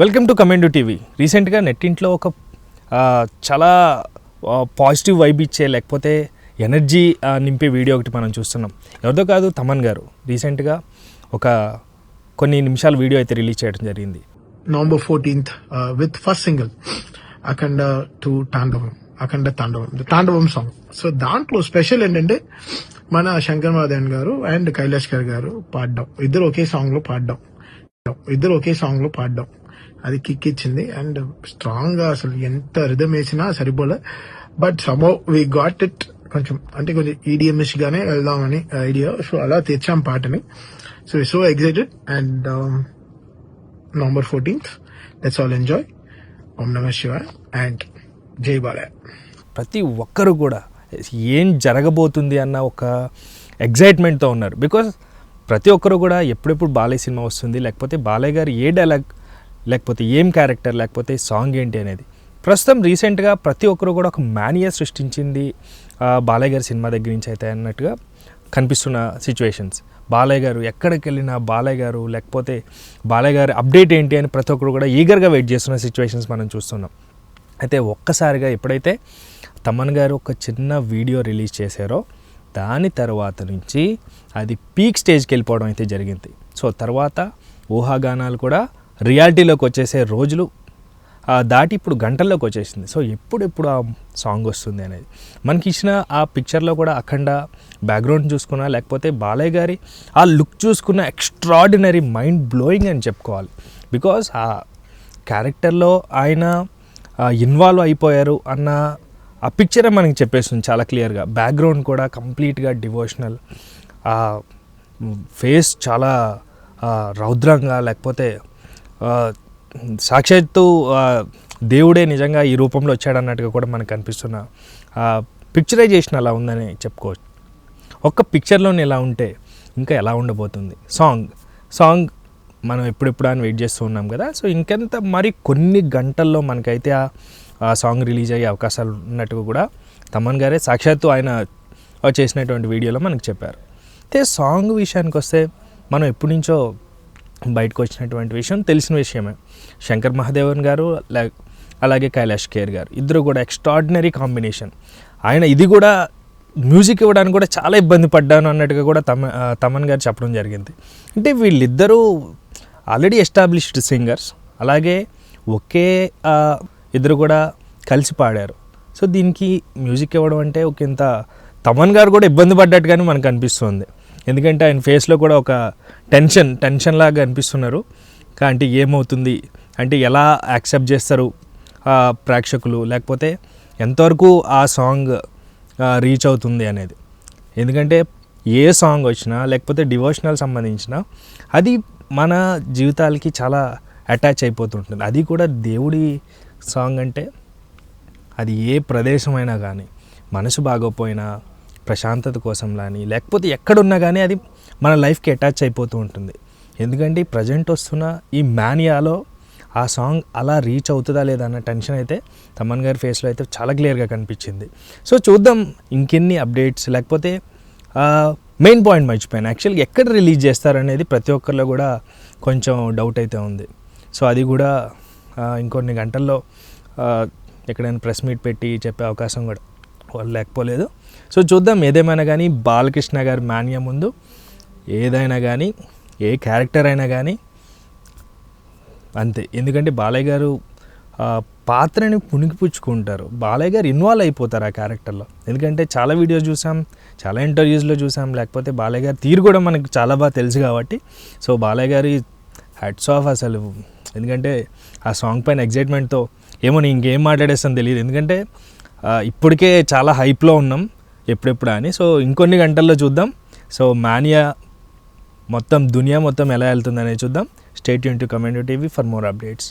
Welcome to కమెండు TV. రీసెంట్గా నెట్టింట్లో ఒక చాలా పాజిటివ్ వైబ్ ఇచ్చే లేకపోతే ఎనర్జీ నింపే వీడియో ఒకటి మనం చూస్తున్నాం. ఎవరిదో కాదు తమన్ గారు. రీసెంట్గా ఒక కొన్ని నిమిషాల వీడియో అయితే రిలీజ్ చేయడం జరిగింది. November fourteenth with first single Akhanda two Thandavam Akhanda Thandavam తాండవం సాంగ్ సో దాంట్లో స్పెషల్ ఏంటంటే మన శంకర్ మహాదేవన్ గారు అండ్ కైలాష్ గారు గారు పాడడం. ఇద్దరు ఒకే సాంగ్లో పాడడం. ఇద్దరు ఒకే సాంగ్లో పాడడం. అది కిక్ ఇచ్చింది. అండ్ స్ట్రాంగ్గా అసలు ఎంత రిధం వేసినా సరిపోలే. But somehow we got it కొంచెం అంటే కొంచెం ఈడిఎంఎస్ గానే వెళ్దామని ఐడియా సో అలా తెచ్చాం పాటని. So so excited and November fourteenth let's all enjoy Om Nama Shiva and జై బాలయ ప్రతి ఒక్కరు కూడా ఏం జరగబోతుంది అన్న ఒక ఎగ్జైట్మెంట్తో ఉన్నారు. బికాస్ ప్రతి ఒక్కరు కూడా ఎప్పుడెప్పుడు బాలయ్య సినిమా వస్తుంది. లేకపోతే బాలయ్య గారు ఏ డైలాగ్ లేకపోతే ఏం క్యారెక్టర్ లేకపోతే సాంగ్ ఏంటి అనేది. ప్రస్తుతం రీసెంట్గా ప్రతి ఒక్కరు కూడా ఒక మానియా సృష్టించింది బాలయ్య గారి సినిమా దగ్గర నుంచి అయితే అన్నట్టుగా కనిపిస్తున్న సిచ్యువేషన్స్ బాలయ్య గారు ఎక్కడికి వెళ్ళినా బాలయ్య గారు లేకపోతే బాలయ్య గారి అప్డేట్ ఏంటి అని ప్రతి ఒక్కరు కూడా ఈగర్గా వెయిట్ చేస్తున్న సిచ్యువేషన్స్ మనం చూస్తున్నాం. అయితే ఒక్కసారిగా ఎప్పుడైతే తమన్ గారు ఒక చిన్న వీడియో రిలీజ్ చేశారో దాని తర్వాత నుంచి అది పీక్ స్టేజ్కి వెళ్ళిపోవడం అయితే జరిగింది. సో తర్వాత ఊహాగానాలు కూడా రియాలిటీలోకి వచ్చేసే రోజులు దాటి ఇప్పుడు గంటల్లోకి వచ్చేసింది. సో ఎప్పుడెప్పుడు ఆ సాంగ్ వస్తుంది అనేది? మనకి ఇచ్చిన ఆ పిక్చర్లో కూడా అఖండ బ్యాక్గ్రౌండ్ చూసుకున్నా లేకపోతే బాలయ్య గారి ఆ లుక్ చూసుకున్న ఎక్స్ట్రాడినరీ మైండ్ బ్లోయింగ్ అని చెప్పుకోవాలి. బికాస్ ఆ క్యారెక్టర్లో ఆయన ఇన్వాల్వ్ అయిపోయారు అన్న ఆ పిక్చరే మనకి చెప్పేస్తుంది చాలా క్లియర్గా. బ్యాక్గ్రౌండ్ కూడా కంప్లీట్గా డివోషనల్. ఫేస్ చాలా రౌద్రంగా లేకపోతే సాక్షాత్తు దేవుడే నిజంగా ఈ రూపంలో వచ్చాడన్నట్టుగా కూడా మనకు అనిపిస్తున్న పిక్చరైజేషన్ అలా ఉందని చెప్పుకోవచ్చు. ఒక్క పిక్చర్లోనే ఎలా ఉంటే ఇంకా ఎలా ఉండబోతుంది? సాంగ్ సాంగ్ మనం ఎప్పుడెప్పుడు అని వెయిట్ చేస్తూ ఉన్నాం కదా సో ఇంకెంత మరి కొన్ని గంటల్లో మనకైతే ఆ ఆ సాంగ్ రిలీజ్ అయ్యే అవకాశాలు ఉన్నట్టుగా కూడా తమన్ గారే సాక్షాత్తు ఆయన చేసినటువంటి వీడియోలో మనకు చెప్పారు. అయితే సాంగ్ విషయానికి వస్తే మనం ఎప్పటి నుంచో బయటకు వచ్చినటువంటి విషయం తెలిసిన విషయమే. శంకర్ మహాదేవన్ గారు లే- అలాగే కైలాష్ కేర్ గారు ఇద్దరు కూడా ఎక్స్ట్రాడినరీ కాంబినేషన్ ఆయన ఇది కూడా మ్యూజిక్ ఇవ్వడానికి కూడా చాలా ఇబ్బంది పడ్డాను అన్నట్టుగా కూడా తమ తమన్ గారు చెప్పడం జరిగింది. అంటే వీళ్ళిద్దరూ ఆల్రెడీ ఎస్టాబ్లిష్డ్ సింగర్స్ అలాగే ఒకే ఇద్దరు కూడా కలిసి పాడారు. సో దీనికి మ్యూజిక్ ఇవ్వడం అంటే ఒక ఇంత తమన్ గారు కూడా ఇబ్బంది పడ్డట్టుగానే మనకు అనిపిస్తుంది. ఎందుకంటే ఆయన ఫేస్లో కూడా ఒక టెన్షన్ టెన్షన్ లాగా అనిపిస్తున్నారు. కా- అంటే ఏమవుతుంది? అంటే ఎలా యాక్సెప్ట్ చేస్తారు ఆ ప్రేక్షకులు? లేకపోతే ఎంతవరకు ఆ సాంగ్ రీచ్ అవుతుంది అనేది? ఎందుకంటే ఏ సాంగ్ వచ్చినా లేకపోతే డివోషనల్ సంబంధించిన అది మన జీవితాలకి చాలా అటాచ్ అయిపోతుంటుంది. అది కూడా దేవుడి సాంగ్ అంటే అది ఏ ప్రదేశమైనా కానీ మనసు బాగోపోయినా ప్రశాంతత కోసం కానీ లేకపోతే ఎక్కడున్నా కానీ అది మన లైఫ్కి అటాచ్ అయిపోతూ ఉంటుంది. ఎందుకంటే ప్రజెంట్ వస్తున్న ఈ మానియాలో ఆ సాంగ్ అలా రీచ్ అవుతుందా లేదా అన్న టెన్షన్ అయితే తమన్ గారి ఫేస్లో అయితే చాలా క్లియర్గా కనిపించింది. సో చూద్దాం ఇంకెన్ని అప్డేట్స్ లేకపోతే మెయిన్ పాయింట్ మర్చిపోయాను. యాక్చువల్గా ఎక్కడ రిలీజ్ చేస్తారనేది ప్రతి ఒక్కరిలో కూడా కొంచెం డౌట్ అయితే ఉంది. సో అది కూడా ఇంకొన్ని గంటల్లో ఎక్కడైనా ప్రెస్ మీట్ పెట్టి చెప్పే అవకాశం కూడా వాళ్ళు లేకపోలేదు. సో చూద్దాం ఏదేమైనా కానీ బాలకృష్ణ గారి మాన్య ముందు ఏదైనా కానీ ఏ క్యారెక్టర్ అయినా కానీ అంతే. ఎందుకంటే బాలయ్య గారు ఆ, పాత్రని పుణికిపుచ్చుకుంటారు. బాలయ్య గారు ఇన్వాల్వ్ అయిపోతారు ఆ క్యారెక్టర్లో. ఎందుకంటే చాలా వీడియోస్ చూసాం చాలా ఇంటర్వ్యూస్లో చూసాం లేకపోతే బాలయ్య గారి తీరు కూడా మనకు చాలా బాగా తెలుసు కాబట్టి. సో బాలయ్య గారి హెడ్స్ ఆఫ్ అసలు. ఎందుకంటే ఆ సాంగ్ పైన ఎగ్జైట్మెంట్తో ఏమో నేను ఇంకేం మాట్లాడేస్తాను తెలియదు. ఎందుకంటే ఇప్పటికే చాలా హైప్లో ఉన్నాం ఎప్పుడెప్పుడు అని. సో ఇంకొన్ని గంటల్లో చూద్దాం. సో మానియా మొత్తం దునియా మొత్తం ఎలా వెళ్తుందనేది చూద్దాం. Stay Yoon to comment TV for more updates